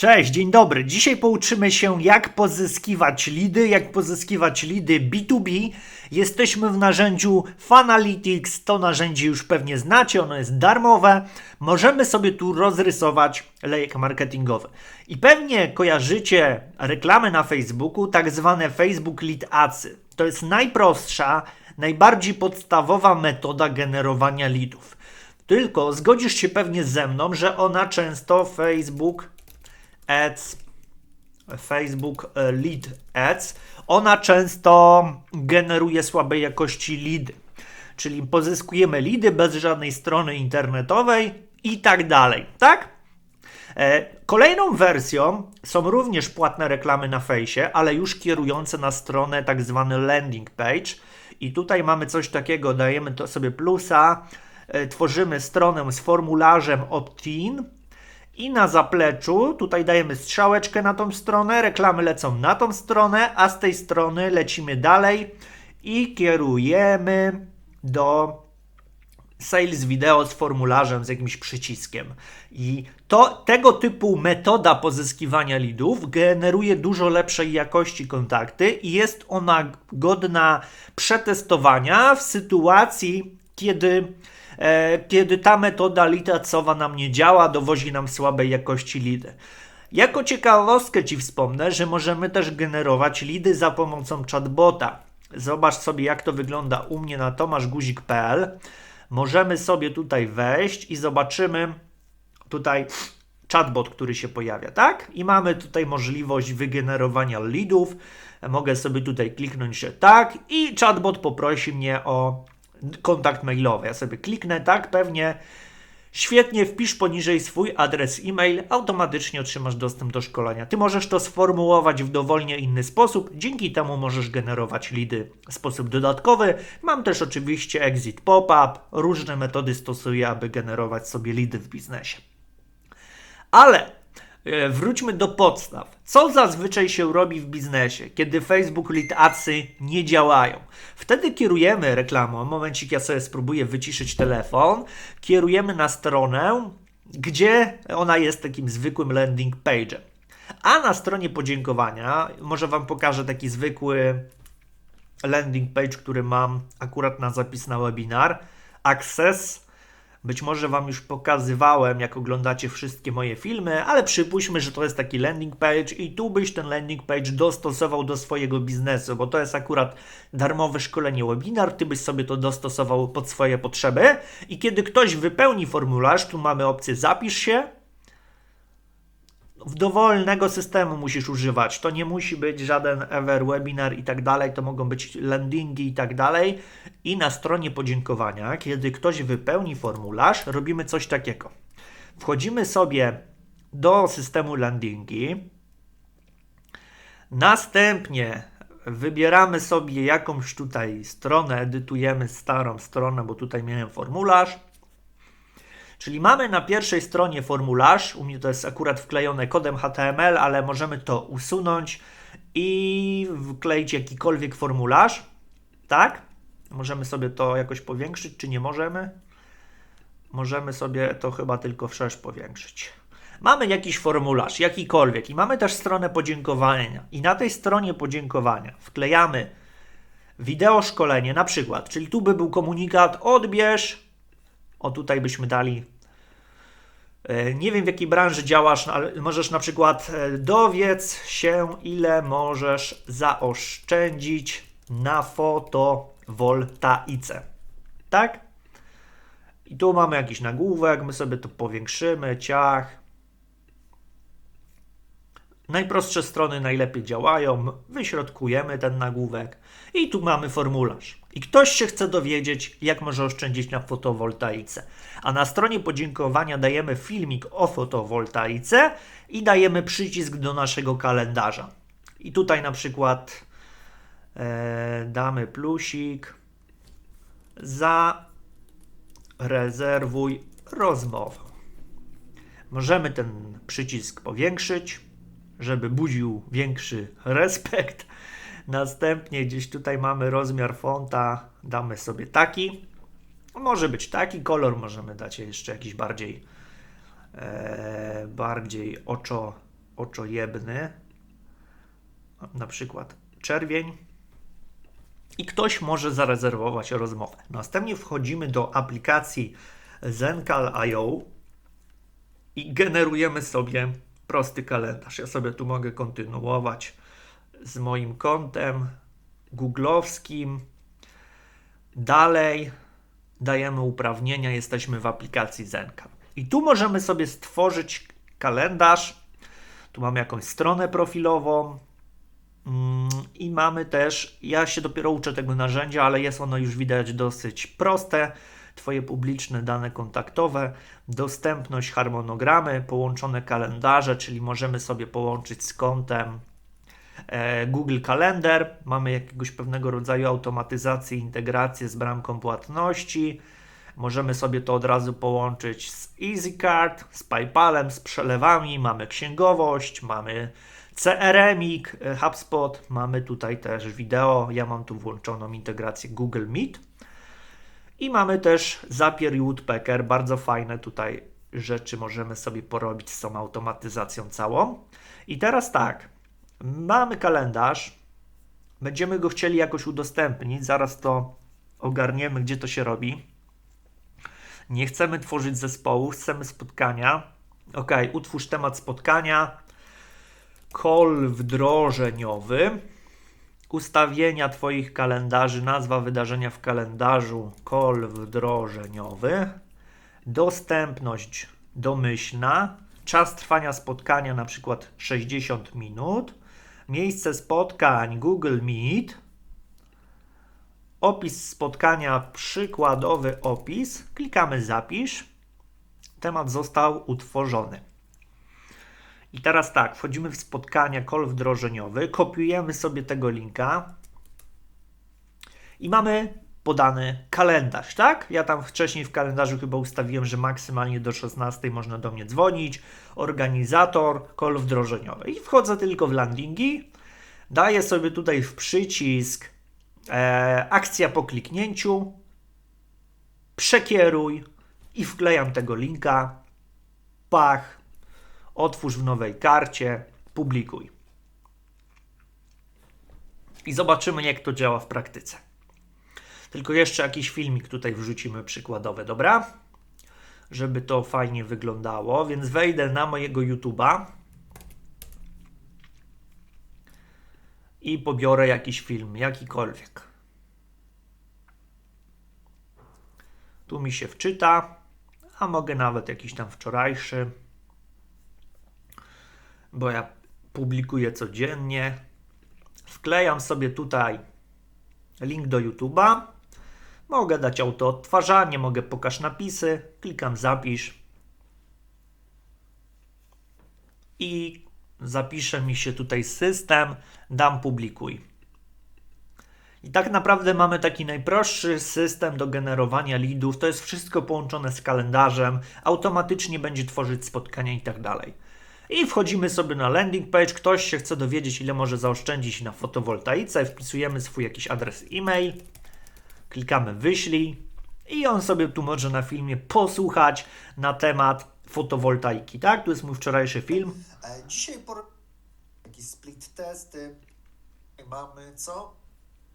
Cześć, dzień dobry. Dzisiaj pouczymy się, jak pozyskiwać lidy, jak pozyskiwać lidy B2B. Jesteśmy w narzędziu Fanalytics. To narzędzie już pewnie znacie, ono jest darmowe. Możemy sobie tu rozrysować lejek marketingowy. I pewnie kojarzycie reklamy na Facebooku, tak zwane Facebook Lead Adsy. To jest najprostsza, najbardziej podstawowa metoda generowania lidów. Tylko zgodzisz się pewnie ze mną, że ona często Facebook Ads, Facebook e, Lead Ads, ona często generuje słabej jakości lidy. Czyli pozyskujemy lidy bez żadnej strony internetowej i tak dalej, tak? E, Kolejną wersją są również płatne reklamy na fejsie, ale już kierujące na stronę tak zwany landing page. I tutaj mamy coś takiego, dajemy to sobie plusa, e, tworzymy stronę z formularzem opt-in i na zapleczu tutaj dajemy strzałeczkę na tą stronę, reklamy lecą na tą stronę, a z tej strony lecimy dalej i kierujemy do sales video z formularzem, z jakimś przyciskiem. I to, tego typu metoda pozyskiwania lidów generuje dużo lepszej jakości kontakty i jest ona godna przetestowania w sytuacji, kiedy kiedy ta metoda litacowa nam nie działa, dowozi nam słabej jakości lidy. Jako ciekawostkę Ci wspomnę, że możemy też generować lidy za pomocą chatbota. Zobacz sobie, jak to wygląda u mnie na tomaszguzik.pl. Możemy sobie tutaj wejść i zobaczymy tutaj chatbot, który się pojawia, tak? I mamy tutaj możliwość wygenerowania leadów. Mogę sobie tutaj kliknąć, tak, i chatbot poprosi mnie o kontakt mailowy. Ja sobie kliknę, tak, pewnie. Świetnie, wpisz poniżej swój adres e-mail, automatycznie otrzymasz dostęp do szkolenia. Ty możesz to sformułować w dowolnie inny sposób, dzięki temu możesz generować lidy w sposób dodatkowy. Mam też oczywiście exit pop-up, różne metody stosuję, aby generować sobie lidy w biznesie. Ale wróćmy do podstaw. Co zazwyczaj się robi w biznesie, kiedy Facebook Lead Adsy nie działają? Wtedy kierujemy reklamą, momencik ja sobie spróbuję wyciszyć telefon, kierujemy na stronę, gdzie ona jest takim zwykłym landing page'em. A na stronie podziękowania, może Wam pokażę taki zwykły landing page, który mam akurat na zapis na webinar. Access być może Wam już pokazywałem, jak oglądacie wszystkie moje filmy, ale przypuśćmy, że to jest taki landing page i tu byś ten landing page dostosował do swojego biznesu, bo to jest akurat darmowe szkolenie webinar, Ty byś sobie to dostosował pod swoje potrzeby. I kiedy ktoś wypełni formularz, tu mamy opcję zapisz się, dowolnego systemu musisz używać. To nie musi być żaden ever webinar i tak dalej, to mogą być landingi i tak dalej. I na stronie podziękowania, kiedy ktoś wypełni formularz, robimy coś takiego. Wchodzimy sobie do systemu landingi. Następnie wybieramy sobie jakąś tutaj stronę, edytujemy starą stronę, bo tutaj miałem formularz Czyli mamy na pierwszej stronie formularz, u mnie to jest akurat wklejone kodem HTML, ale możemy to usunąć i wkleić jakikolwiek formularz, tak? Możemy sobie to jakoś powiększyć, czy nie możemy? Możemy sobie to chyba tylko wszerz powiększyć. Mamy jakiś formularz, jakikolwiek i mamy też stronę podziękowania. I na tej stronie podziękowania wklejamy wideo szkolenie na przykład, czyli tu by był komunikat odbierz o tutaj byśmy dali. E, nie wiem w jakiej branży działasz, ale możesz na przykład e, dowiedz się, ile możesz zaoszczędzić na fotowoltaice. Tak? I tu mamy jakiś nagłówek, my sobie to powiększymy, ciach. Najprostsze strony najlepiej działają, wyśrodkujemy ten nagłówek i tu mamy formularz. I ktoś się chce dowiedzieć, jak może oszczędzić na fotowoltaice. A na stronie podziękowania dajemy filmik o fotowoltaice i dajemy przycisk do naszego kalendarza. I tutaj na przykład e, damy plusik za rezerwuj rozmowę. Możemy ten przycisk powiększyć żeby budził większy respekt. Następnie gdzieś tutaj mamy rozmiar fonta, damy sobie taki. Może być taki kolor, możemy dać jeszcze jakiś bardziej, e, bardziej oczo, oczojebny, na przykład czerwień, i ktoś może zarezerwować rozmowę. Następnie wchodzimy do aplikacji Zencal.io i generujemy sobie prosty kalendarz. Ja sobie tu mogę kontynuować z moim kontem googlowskim. Dalej dajemy uprawnienia, jesteśmy w aplikacji Zencal. I tu możemy sobie stworzyć kalendarz. Tu mamy jakąś stronę profilową, Mm, I mamy też, ja się dopiero uczę tego narzędzia, ale jest ono już widać dosyć proste. Twoje publiczne dane kontaktowe, dostępność, harmonogramy, połączone kalendarze, czyli możemy sobie połączyć z kontem Google Calendar. Mamy jakiegoś pewnego rodzaju automatyzację, integrację z bramką płatności. Możemy sobie to od razu połączyć z EasyCard, z PayPalem, z przelewami. Mamy księgowość, mamy CRMik, e, HubSpot, mamy tutaj też wideo, ja mam tu włączoną integrację Google Meet i mamy też Zapier i Woodpecker, bardzo fajne tutaj rzeczy możemy sobie porobić z tą automatyzacją całą. I teraz tak, mamy kalendarz, będziemy go chcieli jakoś udostępnić, zaraz to ogarniemy, gdzie to się robi. Nie chcemy tworzyć zespołu, chcemy spotkania. Ok, utwórz temat spotkania. Call wdrożeniowy, ustawienia Twoich kalendarzy, nazwa wydarzenia w kalendarzu, call wdrożeniowy, dostępność domyślna, czas trwania spotkania na przykład 60 minut, miejsce spotkań Google Meet, opis spotkania, przykładowy opis, klikamy zapisz, temat został utworzony. I teraz tak, wchodzimy w spotkania call wdrożeniowy, kopiujemy sobie tego linka. I mamy podany kalendarz, tak? Ja tam wcześniej w kalendarzu chyba ustawiłem, że maksymalnie do 16 można do mnie dzwonić. Organizator, call wdrożeniowy. I wchodzę tylko w landingi, daję sobie tutaj w przycisk e, akcja po kliknięciu, przekieruj i wklejam tego linka. Pach, otwórz w nowej karcie, publikuj. I zobaczymy, jak to działa w praktyce. Tylko jeszcze jakiś filmik tutaj wrzucimy przykładowy, dobra? Żeby to fajnie wyglądało, więc wejdę na mojego YouTube'a i pobiorę jakiś film, jakikolwiek. Tu mi się wczyta, a mogę nawet jakiś tam wczorajszy bo ja publikuję codziennie. Wklejam sobie tutaj link do YouTube'a. Mogę dać auto odtwarzanie, mogę pokaż napisy, klikam zapisz i zapisze mi się tutaj system, dam publikuj. I tak naprawdę mamy taki najprostszy system do generowania leadów. To jest wszystko połączone z kalendarzem, automatycznie będzie tworzyć spotkania i tak dalej. I wchodzimy sobie na landing page. Ktoś się chce dowiedzieć, ile może zaoszczędzić na fotowoltaice. Wpisujemy swój jakiś adres e-mail, klikamy wyślij i on sobie tu może na filmie posłuchać na temat fotowoltaiki. Tak, tu jest mój wczorajszy film. E, Dzisiaj por... jakieś split testy. Mamy co?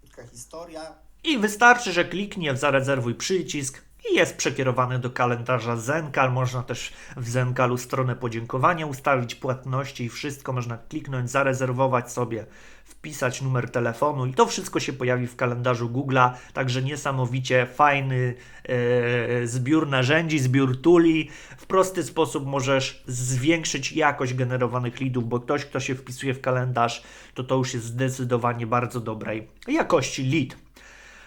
Krótka historia. I wystarczy, że kliknie w zarezerwuj przycisk i jest przekierowany do kalendarza Zenkal. Można też w Zenkalu stronę podziękowania ustawić, płatności i wszystko. Można kliknąć, zarezerwować sobie, wpisać numer telefonu i to wszystko się pojawi w kalendarzu Google'a. Także niesamowicie fajny e, zbiór narzędzi, zbiór tuli. W prosty sposób możesz zwiększyć jakość generowanych leadów, bo ktoś, kto się wpisuje w kalendarz, to to już jest zdecydowanie bardzo dobrej jakości lead.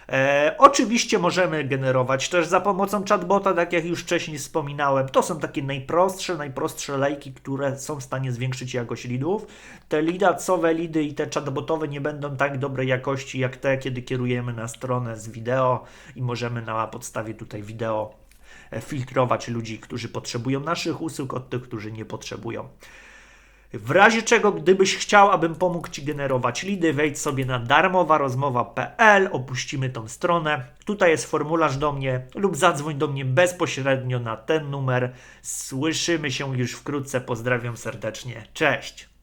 E, oczywiście możemy generować też za pomocą chatbota, tak jak już wcześniej wspominałem. To są takie najprostsze, najprostsze lejki, które są w stanie zwiększyć jakość lidów. Te lidacowe lidy i te chatbotowe nie będą tak dobrej jakości jak te, kiedy kierujemy na stronę z wideo i możemy na podstawie tutaj wideo e, filtrować ludzi, którzy potrzebują naszych usług od tych, którzy nie potrzebują. W razie czego, gdybyś chciał, abym pomógł Ci generować lidy, wejdź sobie na darmowarozmowa.pl, opuścimy tą stronę. Tutaj jest formularz do mnie lub zadzwoń do mnie bezpośrednio na ten numer. Słyszymy się już wkrótce. Pozdrawiam serdecznie. Cześć!